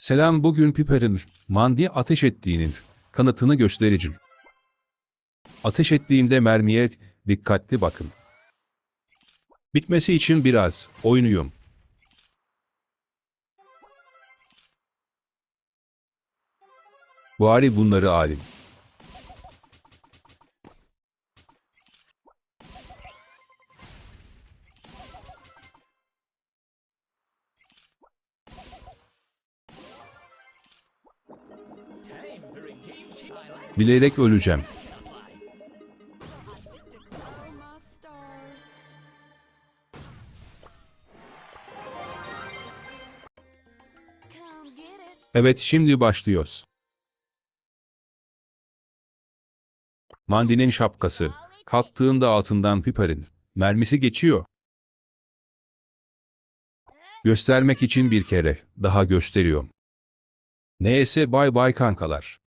Selam bugün Piper'in Mandi'ye ateş ettiğinin kanıtını göstereceğim. Ateş ettiğimde mermiye dikkatli bakın. Bitmesi için biraz oynuyorum. Bari bunları alim. Bilerek öleceğim. Evet şimdi başlıyoruz. Mandi'nin şapkası. Kalktığında altından Piper'in mermisi geçiyor. Göstermek için bir kere daha gösteriyorum. Neyse bay bay kankalar.